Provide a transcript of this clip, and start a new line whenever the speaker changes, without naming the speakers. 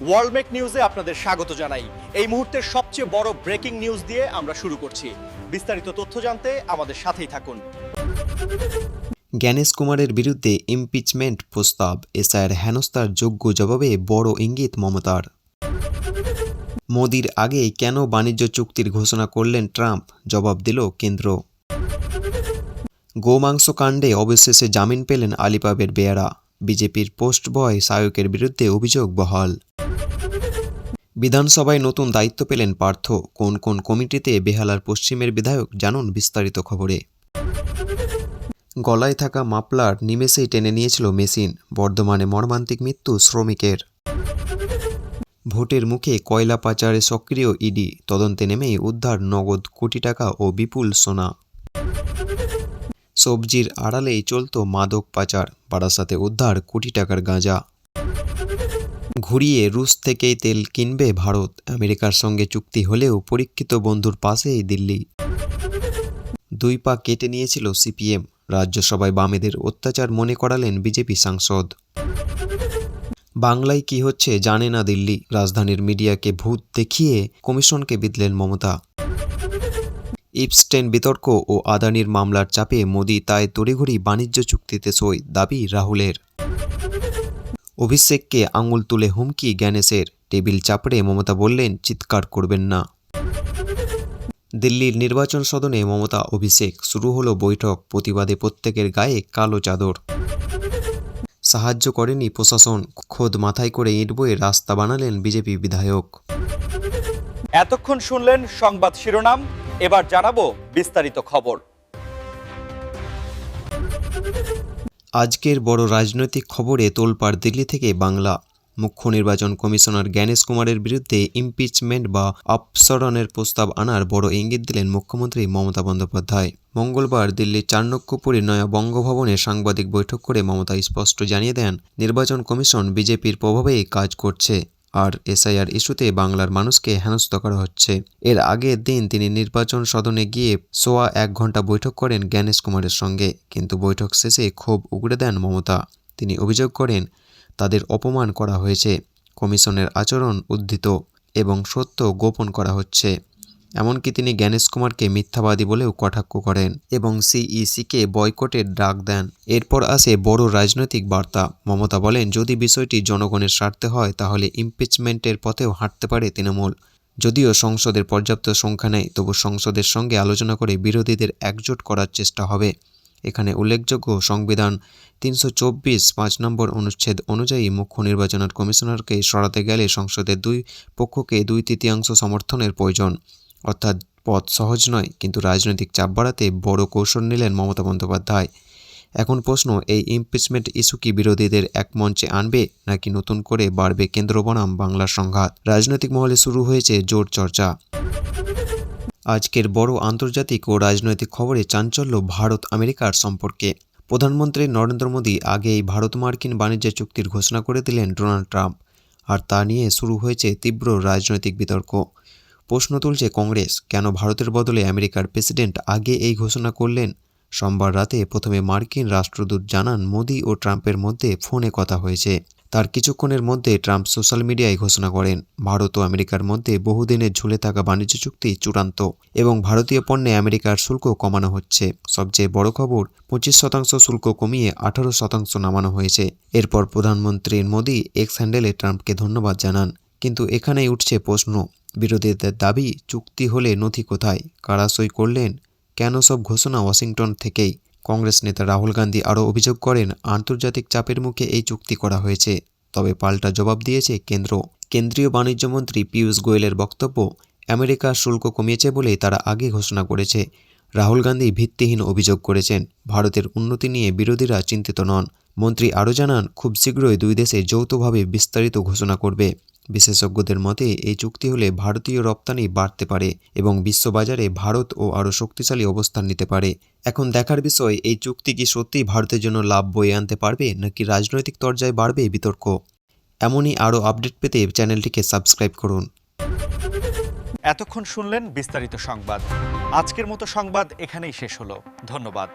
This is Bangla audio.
ওয়ার্ল্ডমেক নিউজে আপনাদের স্বাগত জানাই। এই মুহূর্তের সবচেয়ে বড় ব্রেকিং নিউজ দিয়ে আমরা শুরু করছি। বিস্তারিত তথ্য জানতে আমাদের সাথেই থাকুন।
জ্ঞানেশ কুমারের বিরুদ্ধে ইমপিচমেন্ট প্রস্তাব, এসআইয়ের হেনস্থার যোগ্য জবাবে বড় ইঙ্গিত মমতার। মোদির আগে কেন বাণিজ্য চুক্তির ঘোষণা করলেন ট্রাম্প? জবাব দিল কেন্দ্র। গোমাংস কাণ্ডে অবশেষে জামিন পেলেন আলিপাবের বেয়ারা। বিজেপির পোস্ট বয় সায়কের বিরুদ্ধে অভিযোগ বহাল। বিধানসভায় নতুন দায়িত্ব পেলেন পার্থ। কোন কোন কমিটিতে বেহালার পশ্চিমের বিধায়ক জানুন বিস্তারিত খবরে। গলায় থাকা মাপলার নিমেষেই টেনে নিয়েছিল মেশিন, বর্ধমানে মর্মান্তিক মৃত্যু শ্রমিকের। ভোটের মুখে কয়লা পাচারে সক্রিয় ইডি, তদন্তে নেমেই উদ্ধার নগদ কোটি টাকা ও বিপুল সোনা। সবজির আড়ালেই চলত মাদক পাচার, বারাসাতে উদ্ধার কোটি টাকার গাঁজা। ঘুরিয়ে রুশ থেকেই তেল কিনবে ভারত। আমেরিকার সঙ্গে চুক্তি হলেও পরীক্ষিত বন্ধুর পাশেই দিল্লি। দুই পা কেটে নিয়েছিল সিপিএম। রাজ্যসভায় বামেদের অত্যাচার মনে করালেন বিজেপি সাংসদ। বাংলায় কি হচ্ছে জানে না দিল্লি। রাজধানীর মিডিয়াকে ভূত দেখিয়ে কমিশনকে বিদলেন মমতা। ইপস্টেন বিতর্ক ও আদানির মামলার চাপে মোদি তাই তড়িঘড়ি বাণিজ্য চুক্তিতে সই, দাবি রাহুলের। অভিষেককে আঙুল তুলে হুমকি জ্ঞানেশের। টেবিল চাপড়ে মমতা বললেন, চিৎকার করবেন না। দিল্লির নির্বাচন সদনে মমতা অভিষেক, শুরু হলো বৈঠক, প্রতিবাদে প্রত্যেকের গায়ে কালো চাদর। সাহায্য করেনি প্রশাসন, খোদ মাথায় করে ইট বয়ে রাস্তা বানালেন বিজেপি বিধায়ক।
এতক্ষণ শুনলেন সংবাদ শিরোনাম, এবার জানাব বিস্তারিত খবর।
আজকের বড় রাজনৈতিক খবরে তোলপাড় দিল্লি থেকে বাংলা মুখ্য নির্বাচন কমিশনার জ্ঞানেশ কুমারের বিরুদ্ধে ইমপিচমেন্ট বা অপসরণের প্রস্তাব আনার বড় ইঙ্গিত দিলেন মুখ্যমন্ত্রী মমতা বন্দ্যোপাধ্যায়। মঙ্গলবার দিল্লির চাণক্যপুরে নয়া বঙ্গভবনে সাংবাদিক বৈঠক করে মমতা স্পষ্ট জানিয়ে দেন, নির্বাচন কমিশন বিজেপির প্রভাবেই কাজ করছে। আর এসআইআর ইস্যুতে বাংলার মানুষকে হেনস্থ করা হচ্ছে। এর আগের দিন তিনি নির্বাচন সদনে গিয়ে সোয়া এক ঘণ্টা বৈঠক করেন জ্ঞানেশ কুমারের সঙ্গে, কিন্তু বৈঠক শেষে ক্ষোভ উগড়ে দেন মমতা। তিনি অভিযোগ করেন, তাদের অপমান করা হয়েছে, কমিশনের আচরণ উদ্ধৃত এবং সত্য গোপন করা হচ্ছে। এমনকি তিনি জ্ঞানেশ কুমারকে মিথ্যাবাদী বলেও কটাক্ষ করেন এবং সিইসিকে বয়কটের ডাক দেন। এরপর আসে বড় রাজনৈতিক বার্তা। মমতা বলেন, যদি বিষয়টি জনগণের স্বার্থে হয়, তাহলে ইমপিচমেন্টের পথেও হাঁটতে পারে তৃণমূল। যদিও সংসদের পর্যাপ্ত সংখ্যা নেই, তবু সংসদের সঙ্গে আলোচনা করে বিরোধীদের একজোট করার চেষ্টা হবে। এখানে উল্লেখযোগ্য সংবিধান তিনশো চব্বিশ পাঁচ নম্বর অনুচ্ছেদ অনুযায়ী মুখ্য নির্বাচন কমিশনারকে সরাতে গেলে সংসদের দুই পক্ষকে দুই তৃতীয়াংশ সমর্থনের প্রয়োজন। অর্থাৎ পথ সহজ নয়, কিন্তু রাজনৈতিক চাপ বাড়াতে বড় কৌশল নিলেন মমতা বন্দ্যোপাধ্যায়। এখন প্রশ্ন, এই ইমপিচমেন্ট ইস্যু কি বিরোধীদের এক মঞ্চে আনবে, নাকি নতুন করে বাড়বে কেন্দ্র বনাম বাংলার সংঘাত? রাজনৈতিক মহলে শুরু হয়েছে জোর চর্চা। আজকের বড় আন্তর্জাতিক ও রাজনৈতিক খবরে চাঞ্চল্য ভারত আমেরিকার সম্পর্কে। প্রধানমন্ত্রী নরেন্দ্র মোদী আগেই ভারত মার্কিন বাণিজ্য চুক্তির ঘোষণা করে দিলেন ডোনাল্ড ট্রাম্প, আর তা নিয়ে শুরু হয়েছে তীব্র রাজনৈতিক বিতর্ক। প্রশ্ন তুলছে কংগ্রেস, কেন ভারতের বদলে আমেরিকার প্রেসিডেন্ট আগে এই ঘোষণা করলেন? সোমবার রাতে প্রথমে মার্কিন রাষ্ট্রদূত জানান, মোদি ও ট্রাম্পের মধ্যে ফোনে কথা হয়েছে। তার কিছুক্ষণের মধ্যে ট্রাম্প সোশ্যাল মিডিয়ায় ঘোষণা করেন, ভারত ও আমেরিকার মধ্যে বহুদিনের ঝুলে থাকা বাণিজ্য চুক্তি চূড়ান্ত এবং ভারতীয় পণ্যে আমেরিকার শুল্ক কমানো হচ্ছে। সবচেয়ে বড় খবর, পঁচিশ শতাংশ শুল্ক কমিয়ে আঠারো শতাংশ নামানো হয়েছে। এরপর প্রধানমন্ত্রী মোদী এক্স হ্যান্ডেলে ট্রাম্পকে ধন্যবাদ জানান। কিন্তু এখানেই উঠছে প্রশ্ন বিরোধীদের দাবি, চুক্তি হলে নথি কোথায়, কারা সই করলেন, কেন সব ঘোষণা ওয়াশিংটন থেকেই। কংগ্রেস নেতা রাহুল গান্ধী আরও অভিযোগ করেন, আন্তর্জাতিক চাপের মুখে এই চুক্তি করা হয়েছে, তবে পাল্টা জবাব দিয়েছে কেন্দ্র। কেন্দ্রীয় বাণিজ্যমন্ত্রী পীয়ূষ গোয়েলের বক্তব্য, আমেরিকা শুল্ক কমিয়েছে বলেই তারা আগে ঘোষণা করেছে। রাহুল গান্ধী ভিত্তিহীন অভিযোগ করেছেন, ভারতের উন্নতি নিয়ে বিরোধীরা চিন্তিত নন। মন্ত্রী আরও জানান, খুব শীঘ্রই দুই দেশে যৌথভাবে বিস্তারিত ঘোষণা করবে। বিশেষজ্ঞদের মতে, এই চুক্তি হলে ভারতীয় রপ্তানি বাড়তে পারে এবং বিশ্ববাজারে ভারত ও আরও শক্তিশালী অবস্থান নিতে পারে। এখন দেখার বিষয়, এই চুক্তি কি সত্যিই ভারতের জন্য লাভ বয়ে আনতে পারবে নাকি রাজনৈতিক তরজায় বাড়বে বিতর্ক? এমনই আরও আপডেট পেতে চ্যানেলটিকে সাবস্ক্রাইব করুন।
এতক্ষণ শুনলেন বিস্তারিত সংবাদ। আজকের মতো সংবাদ এখানেই শেষ হলো। ধন্যবাদ।